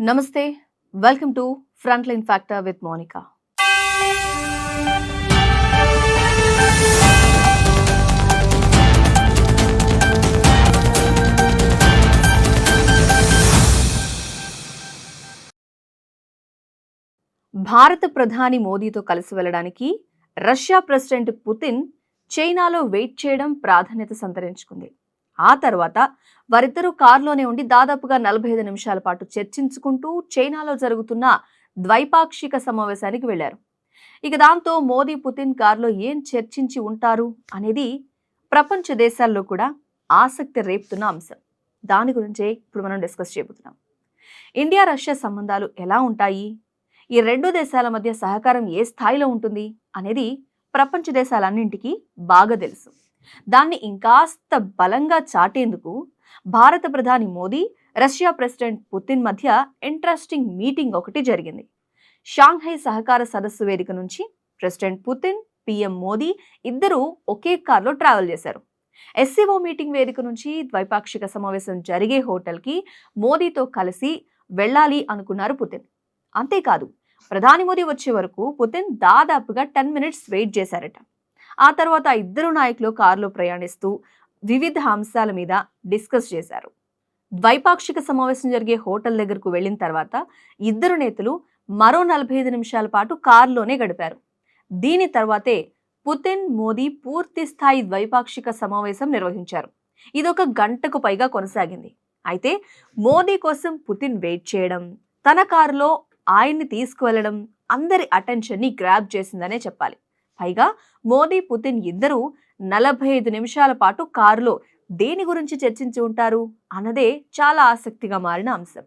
నమస్తే welcome to front line factor with Monika. భారత ప్రధాని మోదీతో కలిసి వెళ్ళడానికి రష్యా ప్రెసిడెంట్ పుతిన్ చైనాలో వెయిట్ చేయడం ప్రాధాన్యత సంతరించుకుంది. ఆ తర్వాత వారిద్దరూ కారులోనే ఉండి దాదాపుగా నలభై ఐదు నిమిషాల పాటు చర్చించుకుంటూ చైనాలో జరుగుతున్న ద్వైపాక్షిక సమావేశానికి వెళ్ళారు ఇక దాంతో మోదీ పుతిన్ కారులో ఏం చర్చించి ఉంటారు అనేది ప్రపంచ దేశాల్లో కూడా ఆసక్తి రేపుతున్న అంశం. దాని గురించే ఇప్పుడు మనం డిస్కస్ చేయబోతున్నాం. ఇండియా రష్యా సంబంధాలు ఎలా ఉంటాయి? ఈ రెండు దేశాల మధ్య సహకారం ఏ స్థాయిలో ఉంటుంది? అనేది ప్రపంచ దేశాలన్నింటికీ బాగా తెలుసు. దాన్ని ఇంకాస్త బలంగా చాటేందుకు భారత ప్రధాని మోదీ రష్యా ప్రెసిడెంట్ పుతిన్ మధ్య ఇంట్రెస్టింగ్ మీటింగ్ ఒకటి జరిగింది. షాంఘై సహకార సదస్సు వేదిక నుంచి ప్రెసిడెంట్ పుతిన్ పిఎం మోదీ ఇద్దరూ ఒకే కార్లో ట్రావెల్ చేశారు. ఎస్సీఓ మీటింగ్ వేదిక నుంచి ద్వైపాక్షిక సమావేశం జరిగే హోటల్కి మోదీతో కలిసి వెళ్ళాలి అనుకున్నారు పుతిన్. అంతేకాదు ప్రధాని మోదీ వచ్చే వరకు పుతిన్ దాదాపుగా టెన్ మినిట్స్ వెయిట్ చేశారట. ఆ తర్వాత ఇద్దరు నాయకులు కారులో ప్రయాణిస్తూ వివిధ అంశాల మీద డిస్కస్ చేశారు. ద్వైపాక్షిక సమావేశం జరిగే హోటల్ దగ్గరకు వెళ్ళిన తర్వాత ఇద్దరు నేతలు మరో నలభై ఐదు నిమిషాల పాటు కారులోనే గడిపారు. దీని తర్వాతే పుతిన్ మోదీ పూర్తి స్థాయి ద్వైపాక్షిక సమావేశం నిర్వహించారు. ఇదొక గంటకు పైగా కొనసాగింది. అయితే మోదీ కోసం పుతిన్ వెయిట్ చేయడం తన కారులో ఆయన్ని తీసుకువెళ్ళడం అందరి అటెన్షన్ని గ్రాప్ చేసిందనే చెప్పాలి. పైగా మోదీ పుతిన్ ఇద్దరూ నలభై ఐదు నిమిషాల పాటు కారులో దేని గురించి చర్చించి ఉంటారు అన్నదే చాలా ఆసక్తిగా మారిన అంశం.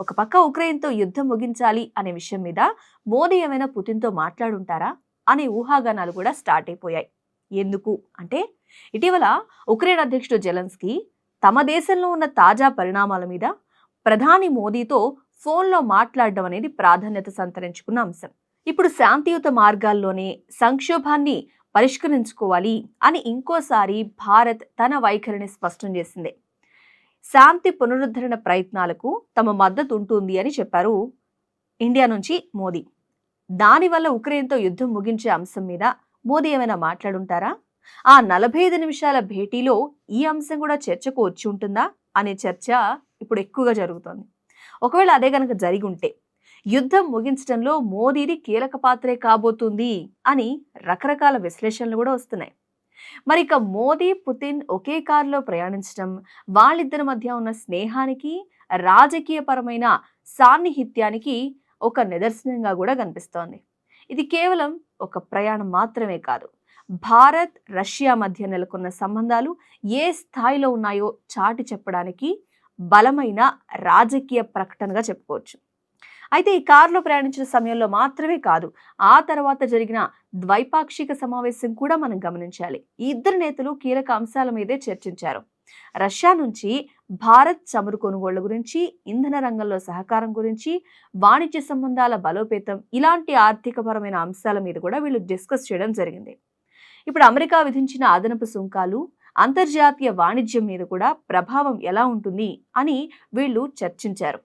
ఒక పక్క ఉక్రెయిన్తో యుద్ధం ముగించాలి అనే విషయం మీద మోదీ ఏమైనా పుతిన్తో మాట్లాడుంటారా అనే ఊహాగానాలు కూడా స్టార్ట్ అయిపోయాయి. ఎందుకు? అంటే ఇటీవల ఉక్రెయిన్ అధ్యక్షుడు జెలెన్స్కీ తమ దేశంలో ఉన్న తాజా పరిణామాల మీద ప్రధాని మోదీతో ఫోన్లో మాట్లాడడం అనేది ప్రాధాన్యత సంతరించుకున్న అంశం. ఇప్పుడు శాంతియుత మార్గాల్లోనే సంక్షోభాన్ని పరిష్కరించుకోవాలి అని ఇంకోసారి భారత్ తన వైఖరిని స్పష్టం చేసింది. శాంతి పునరుద్ధరణ ప్రయత్నాలకు తమ మద్దతు ఉంటుంది అని చెప్పారు ఇండియా నుంచి మోదీ. దానివల్ల ఉక్రెయిన్తో యుద్ధం ముగించే అంశం మీద మోదీ ఏమైనా మాట్లాడుంటారా? ఆ నలభై ఐదు నిమిషాల భేటీలో ఈ అంశం కూడా చర్చకు వచ్చి ఉంటుందా? అనే చర్చ ఇప్పుడు ఎక్కువగా జరుగుతోంది. ఒకవేళ అదే కనుక జరిగి ఉంటే యుద్ధం ముగించడంలో మోదీది కీలక పాత్రే కాబోతుంది అని రకరకాల విశ్లేషణలు కూడా వస్తున్నాయి. మరి ఇక మోదీ పుతిన్ ఒకే కారులో ప్రయాణించడం వాళ్ళిద్దరి మధ్య ఉన్న స్నేహానికి రాజకీయపరమైన సాన్నిహిత్యానికి ఒక నిదర్శనంగా కూడా కనిపిస్తోంది. ఇది కేవలం ఒక ప్రయాణం మాత్రమే కాదు. భారత్ రష్యా మధ్య నెలకొన్న సంబంధాలు ఏ స్థాయిలో ఉన్నాయో చాటి చెప్పడానికి బలమైన రాజకీయ ప్రకటనగా చెప్పుకోవచ్చు. అయితే ఈ కారులో ప్రయాణించిన సమయంలో మాత్రమే కాదు ఆ తర్వాత జరిగిన ద్వైపాక్షిక సమావేశం కూడా మనం గమనించాలి. ఈ ఇద్దరు నేతలు కీలక అంశాల మీదే చర్చించారు. రష్యా నుంచి భారత్ చమురు కొనుగోళ్ళ గురించి ఇంధన రంగంలో సహకారం గురించి వాణిజ్య సంబంధాల బలోపేతం ఇలాంటి ఆర్థికపరమైన అంశాల మీద కూడా వీళ్ళు డిస్కస్ చేయడం జరిగింది. ఇప్పుడు అమెరికా విధించిన అదనపు సుంకాలు అంతర్జాతీయ వాణిజ్యం మీద కూడా ప్రభావం ఎలా ఉంటుంది అని వీళ్ళు చర్చించారు.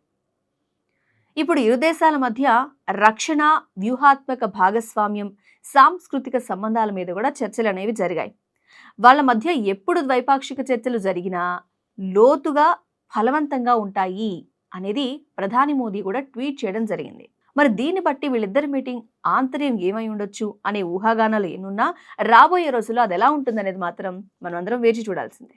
ఇప్పుడు ఇరు దేశాల మధ్య రక్షణ వ్యూహాత్మక భాగస్వామ్యం సాంస్కృతిక సంబంధాల మీద కూడా చర్చలు అనేవి జరిగాయి. వాళ్ళ మధ్య ఎప్పుడు ద్వైపాక్షిక చర్చలు జరిగినా లోతుగా ఫలవంతంగా ఉంటాయి అనేది ప్రధాని మోదీ కూడా ట్వీట్ చేయడం జరిగింది. మరి దీన్ని బట్టి వీళ్ళిద్దరి మీటింగ్ ఆంతర్యం ఏమై ఉండొచ్చు అనే ఊహాగానాలు ఏమున్నా రాబోయే రోజుల్లో అది ఎలా ఉంటుందనేది మాత్రం మనం అందరం వేచి చూడాల్సిందే.